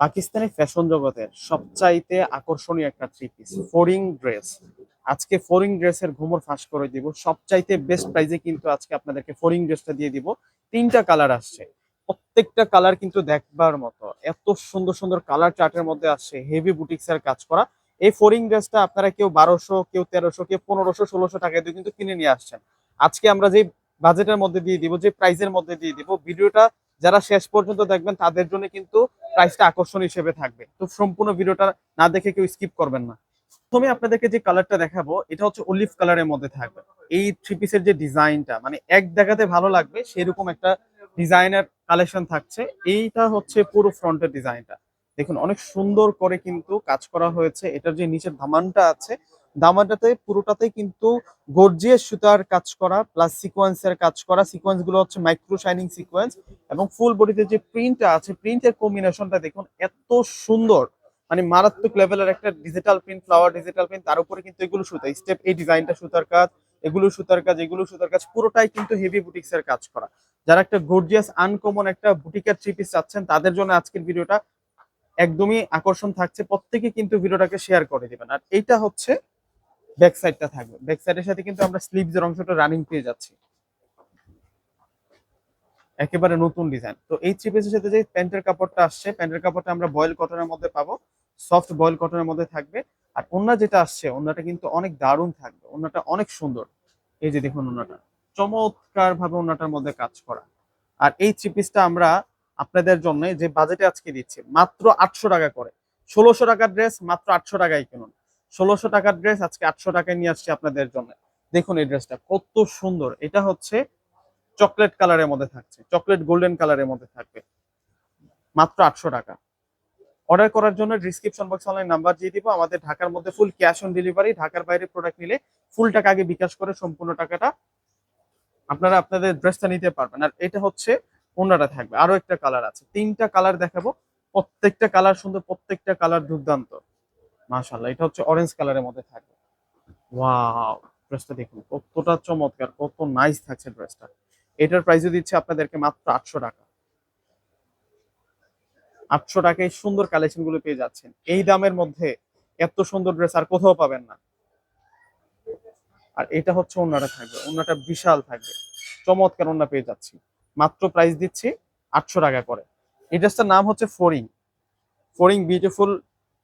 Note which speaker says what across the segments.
Speaker 1: Pakistani fashion জগতের সবচাইতে আকর্ষণীয় একটা থ্রি পিস ফোরিং ড্রেস আজকে ফোরিং ড্রেসের ঘুমর ফাঁস করে দিব। সবচাইতে বেস্ট প্রাইজে কিন্তু আজকে আপনাদেরকে ফোরিং ড্রেসটা দিয়ে দিব। তিনটা কালার আসছে। প্রত্যেকটা কালার কিন্তু দেখবার মতো। এত সুন্দর সুন্দর কালার চার্টের মধ্যে আসছে হেভি বুটিক্স এর কাজ করা। এই ফোরিং ড্রেসটা আপনারা কেউ বারোশো, কেউ তেরোশো, কেউ পনেরোশো, ষোলোশো টাকা দিয়ে কিন্তু কিনে নিয়ে আসছেন। আজকে আমরা যে বাজেটের মধ্যে দিয়ে দিব, যে প্রাইজের মধ্যে দিয়ে দিব ভিডিওটা যারা শেষ পর্যন্ত দেখবেন, তাদের জন্য কিন্তু প্রাইসটা আকর্ষণ হিসেবে থাকবে। তো সম্পূর্ণ ভিডিওটা না দেখে কেউ স্কিপ করবেন না। প্রথমে আপনাদেরকে যে কালারটা দেখাবো, এটা হচ্ছে অলিভ কালারের মধ্যে থাকবে। এই থ্রি পিসের যে ডিজাইনটা মানে এক দেখাতে ভালো লাগবে, সেরকম একটা ডিজাইনের কালেকশন থাকছে। এইটা হচ্ছে পুরো ফ্রন্টের ডিজাইনটা দেখুন, অনেক সুন্দর করে কিন্তু কাজ করা হয়েছে। এটার যে নিচের ধামানটা আছে দামানটাতে পুরোটাতে কিন্তু গর্জিয়াস সুতার কাজ করা প্লাস সিকোয়েন্সের কাজ করা। সিকোয়েন্সগুলো হচ্ছে মাইক্রো শাইনিং সিকোয়েন্স এবং ফুল বডিতে যে প্রিন্টটা আছে প্রিন্টের কম্বিনেশনটা দেখুন, এত সুন্দর। মানে মারাত্মক লেভেলের একটা digital print flower digital print তার উপরে কিন্তু এগুলো সুতা স্টেপ এই ডিজাইনটা সুতার কাজ, এগুলো সুতার কাজ, এগুলো সুতার কাজ, পুরোটাই কিন্তু হেভি বুটিক্স এর কাজ করা। যারা একটা গর্জিয়াস আনকমন একটা বুটিকের থ্রি পিস চাচ্ছেন, তাদের জন্য আজকের ভিডিওটা একদমই আকর্ষণ থাকছে, প্রত্যেকে কিন্তু ভিডিওটাকে শেয়ার করে দিবেন। আর এইটা হচ্ছে ব্যাক সাইডটা থাকবে। ব্যাক সাইডের সাথে কিন্তু আমরা স্লিভস এর অংশটা রানিং পেয়ে যাচ্ছি। একেবারে নতুন ডিজাইন তো এই থ্রি পিসের সাথে যে প্যান্টের কাপড়টা আসছে, প্যান্টের কাপড়টা আমরা বয়েল কটনের মধ্যে পাবো। সফট বয়েল কটনের মধ্যে থাকবে। আর ওন্না যেটা আসছে ওন্নাটা কিন্তু অনেক দারুণ থাকবে। ওন্নাটা অনেক সুন্দর। এই যে দেখুন ওন্নাটা চমৎকার ভাবে ওন্নাটার মধ্যে কাজ করা। আর এই থ্রি পিসটা আমরা আপনাদের জন্য যে বাজেটে আজকে দিচ্ছি, মাত্র আটশো টাকা করে। ষোলোশো টাকার ড্রেস মাত্র আটশো টাকায় কিনুন। ষোলোশো টাকার ড্রেস আজকে আটশো টাকায় নিয়ে আসছি আপনাদের জন্য। দেখুন এই ড্রেসটা কত সুন্দর। এটা হচ্ছে চকলেট কালারের মধ্যে থাকছে চকলেট গোল্ডেন কালারের মধ্যে থাকবে। মাত্র আটশো টাকা। অর্ডার করার জন্য ডিসক্রিপশন বক্স অনলাইন নাম্বার দিয়ে দিব। আমাদের ঢাকার মধ্যে ফুল ক্যাশ অন ডেলিভারি ঢাকার বাইরে প্রোডাক্ট নিলে ফুল টাকা আগে বিকাশ করে সম্পূর্ণ টাকাটা আপনারা আপনাদের ড্রেসটা নিতে পারবেন। আর এটা হচ্ছে অন্যটা থাকবে। আরও একটা কালার আছে। তিনটা কালার দেখাবো। প্রত্যেকটা কালার সুন্দর, প্রত্যেকটা কালার দুর্দান্ত। মাশাল্লাহ এটা হচ্ছে অরেঞ্জ কালারের মধ্যে থাকবে। ওয়াও ড্রেসটা দেখুন, কতটা চমৎকার, কত নাইস থাকছে ড্রেসটা এটার প্রাইসও দিচ্ছে আপনাদেরকে মাত্র আটশো টাকা। আটশো টাকায় সুন্দর কালেকশনগুলো পেয়ে যাচ্ছেন। এই দামের মধ্যে এত সুন্দর ড্রেস আর কোথাও পাবেন না। আর এটা হচ্ছে অন্যটা থাকবে অন্যটা বিশাল থাকবে। চমৎকার অন্য পেয়ে যাচ্ছি। মাত্র প্রাইস দিচ্ছি আটশো টাকা করে। এই ড্রেসটার নাম হচ্ছে ফোরিং ফোরিং beautiful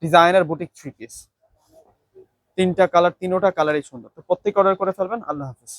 Speaker 1: designer boutique three piece তিনটা কালার তিনোটা কালারই সুন্দর। তো প্রত্যেক অর্ডার করে ফেলবেন। আল্লাহ হাফিজ।